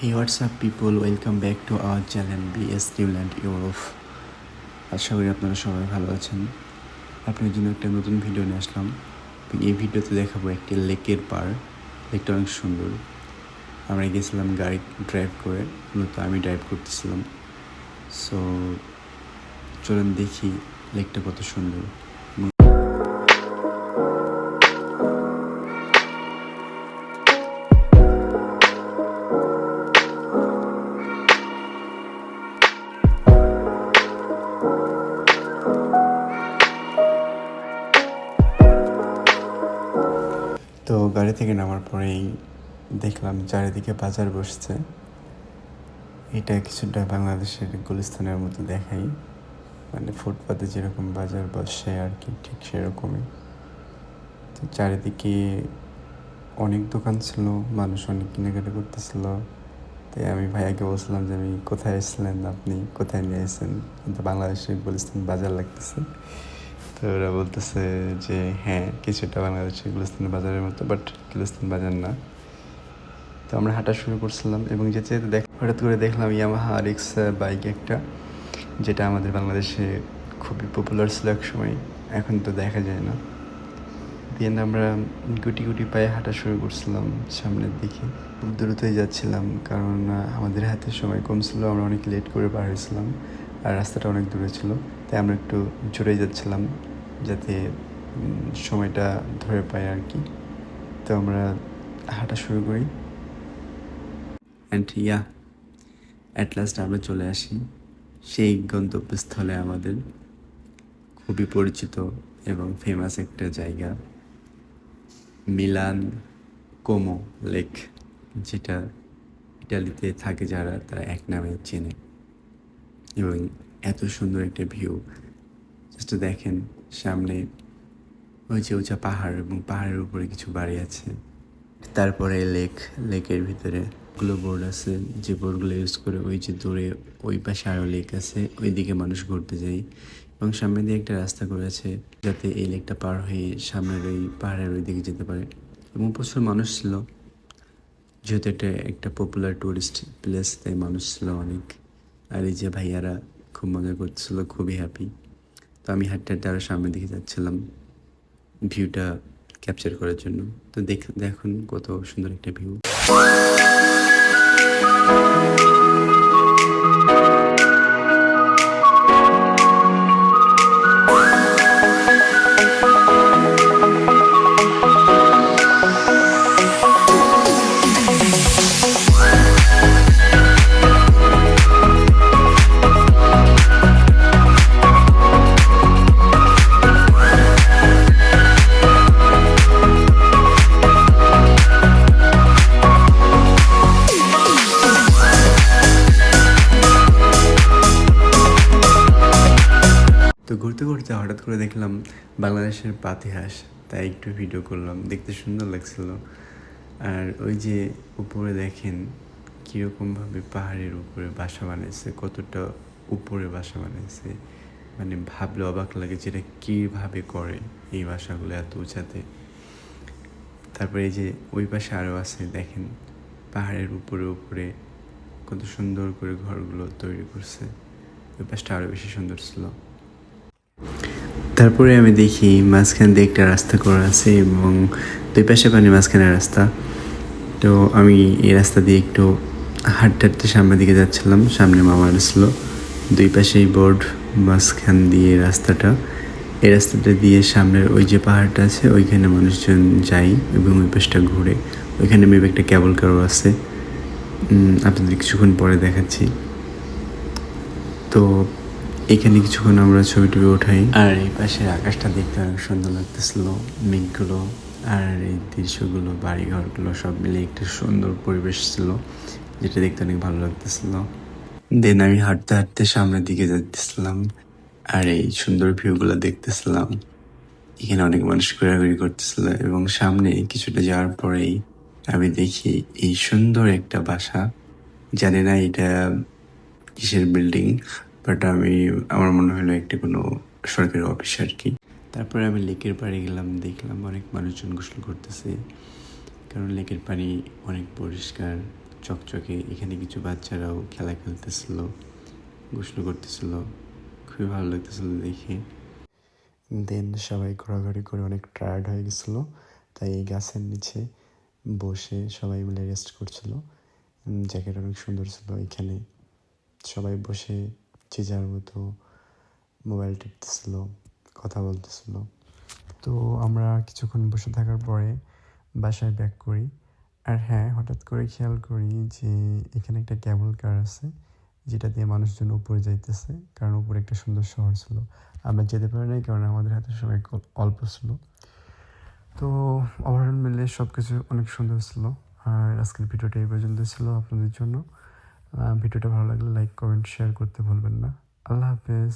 What's up, people? Welcome back to our channel BS Newland Europe. আশা করি আপনারা সবাই ভালো আছেন। আপনার জন্য একটা নতুন ভিডিও নিয়ে আসলাম। এই ভিডিওতে দেখাবো একটি লেকের পার লেকটা অনেক সুন্দর। আমরা গেছিলাম গাড়ি ড্রাইভ করে। মূলত আমি ড্রাইভ করতেছিলাম। সো চলুন দেখি লেকটা কত সুন্দর। গাড়ি থেকে নামার পরেই দেখলাম চারিদিকে বাজার বসছে। এটা কিছুটা বাংলাদেশের গুলিস্তানের মতো দেখাই। মানে ফুটপাতে যেরকম বাজার বসে আর কি, ঠিক সেরকমই। তো চারিদিকে অনেক দোকান ছিল, মানুষ অনেক কেনাকাটা করতেছিল। তাই আমি ভাইয়াকে বলছিলাম যে, আমি কোথায় এসেছিলেন আপনি? কোথায় নিয়ে এসেছেন? কিন্তু বাংলাদেশের গুলিস্তান বাজার লাগতেছে। তো ওরা বলতেছে যে হ্যাঁ কিছুটা বাংলাদেশের গুলিস্তান বাজারের মতো বাট গুলিস্তান বাজার না। তো আমরা হাঁটা শুরু করছিলাম এবং যেতে যেতে দেখ হঠাৎ করে দেখলাম ইয়ামাহা আরিক্স বাইক একটা, যেটা আমাদের বাংলাদেশে খুবই পপুলার ছিল এক সময়, এখন তো দেখা যায় না। দিয়ে আমরা গুটি গুটি পায়ে হাঁটা শুরু করছিলাম সামনের দিকে। খুব দ্রুতই যাচ্ছিলাম কারণ আমাদের হাতে সময় কম ছিল, আমরা অনেক লেট করে পার হয়েছিলাম। আর রাস্তাটা অনেক দূরে ছিল, তাই আমরা একটু জোরেই যাচ্ছিলাম যাতে সময়টা ধরে পাই আর কি। তো আমরা হাঁটা শুরু করি। অ্যান্ড ইয়া অ্যাট লাস্ট আমরা চলে আসি সেই গন্তব্যস্থলে আমাদের। খুবই পরিচিত এবং ফেমাস একটা জায়গা, মিলান কোমো লেক, যেটা ইটালিতে থাকে যারা, তারা এক নামে চেনে। এবং এত সুন্দর একটা ভিউ। জাস্ট দেখেন সামনে ওই যে উঁচা পাহাড় এবং পাহাড়ের উপরে কিছু বাড়ি আছে। তারপরে লেক, লেকের ভিতরে গুলো বোর্ড আছে। যে বোর্ডগুলো ইউজ করে ওই যে দূরে ওই পাশে আরও লেক আছে ওই দিকে মানুষ ঘুরতে যায়। এবং সামনে দিয়ে একটা রাস্তা করেছে যাতে এই লেকটা পার হয়ে সামনের ওই পাহাড়ের ওই দিকে যেতে পারে। এবং প্রচুর মানুষ ছিল। যেহেতু এটা একটা পপুলার টুরিস্ট প্লেস তাই মানুষ ছিল অনেক। আর এই যে ভাইয়ারা খুব মজা করছিল, খুবই হ্যাপি তো আমি হাঁটতে হাঁটতে আরও সামনের দিকে যাচ্ছিলাম ভিউটা ক্যাপচার করার জন্য। তো দেখ, দেখুন কত সুন্দর একটা ভিউ ঘুরতে ঘুরতে হঠাৎ করে দেখলাম বাংলাদেশের পাতিহাস। তাই একটু ভিডিও করলাম। দেখতে সুন্দর লাগছিল। আর ওই যে উপরে দেখেন কীরকমভাবে পাহাড়ের উপরে বাসা বানিয়েছে, কতটা উপরে বাসা বানিয়েছে। মানে ভাবলে অবাক লাগে যেটা কীভাবে করে এই বাসাগুলো এত উঁচাতে। তারপরে এই যে ওই পাশে আরও আছে, দেখেন পাহাড়ের উপরে উপরে কত সুন্দর করে ঘরগুলো তৈরি করছে। ওই পাশটা আরও বেশি সুন্দর ছিল। তারপরে আমি দেখি মাঝখান দিয়ে একটা রাস্তা করা আছে এবং দুই পাশে পানি মাঝখানে রাস্তা। তো আমি এই রাস্তা দিয়ে একটু হাঁটতে হাঁটতে সামনের দিকে যাচ্ছিলাম, সামনে মামার ছিল দুই পাশেই বোর্ড, মাঝখান দিয়ে রাস্তাটা। এই রাস্তাটা দিয়ে সামনের ওই যে পাহাড়টা আছে, ওইখানে মানুষজন যায় এবং ওই পাশটা ঘুরে। ওইখানে মেবি একটা ক্যাবল কারও আছে। আপনাদের কিছুক্ষণ পরে দেখাচ্ছি। তো এখানে কিছুক্ষণ আমরা ছবি টবি ওঠাই। আর এই পাশের আকাশটা দেখতে অনেক সুন্দর লাগতেছিল, মেঘগুলো আর এই দৃশ্যগুলো, বাড়িঘরগুলো সব মিলে একটা সুন্দর পরিবেশ ছিল, যেটা দেখতে অনেক ভালো লাগতেছিল। দেন আমি হাঁটতে হাঁটতে সামনের দিকে যাচ্ছিলাম আর এই সুন্দর ভিউগুলো দেখতেছিলাম। এখানে অনেক মানুষ ঘোরাঘুরি করতেছিল এবং সামনে কিছুটা যাওয়ার পরেই আমি দেখি এই সুন্দর একটা বাসা। জানি না এটা কিসের বিল্ডিং বাট আমি আমার মনে হলো একটি কোনো সরকারি অফিস আর কি। তারপরে আমি লেকের পাড়ে গেলাম দেখলাম অনেক মানুষজন গোসল করতেছে। কারণ লেকের পানি অনেক পরিষ্কার চকচকে। এখানে কিছু বাচ্চারাও খেলা খেলতেছিল গোসল করতেছিল। খুবই ভালো লাগতেছিল দেখে। দেন সবাই ঘোরাঘুরি করে অনেক টায়ার্ড হয়ে গেছিল। তাই এই গাছের নিচে বসে সবাই মিলে রেস্ট করছিল। উম, জায়গাটা অনেক সুন্দর ছিল এখানে। সবাই বসে যে যার মতো মোবাইল টিপতেছিল, কথা বলতেছিল। তো আমরা কিছুক্ষণ বসে থাকার পরে বাসায় ব্যাক করি। আর হ্যাঁ হঠাৎ করে খেয়াল করি যে এখানে একটা ক্যাবল কার আছে, যেটা দিয়ে মানুষজন উপরে যাইতেছে, কারণ উপরে একটা সুন্দর শহর ছিল। আমরা যেতে পারি নাই কারণ আমাদের হাতে সময় অল্প ছিল। তো ওভারঅল মিলে সব কিছু অনেক সুন্দর ছিল। আর আজকের ভিডিওটা এই পর্যন্ত ছিল আপনাদের জন্য। ভিডিওটা ভালো লাগলে লাইক কমেন্ট শেয়ার করতে ভুলবেন না। আল্লাহ হাফেজ।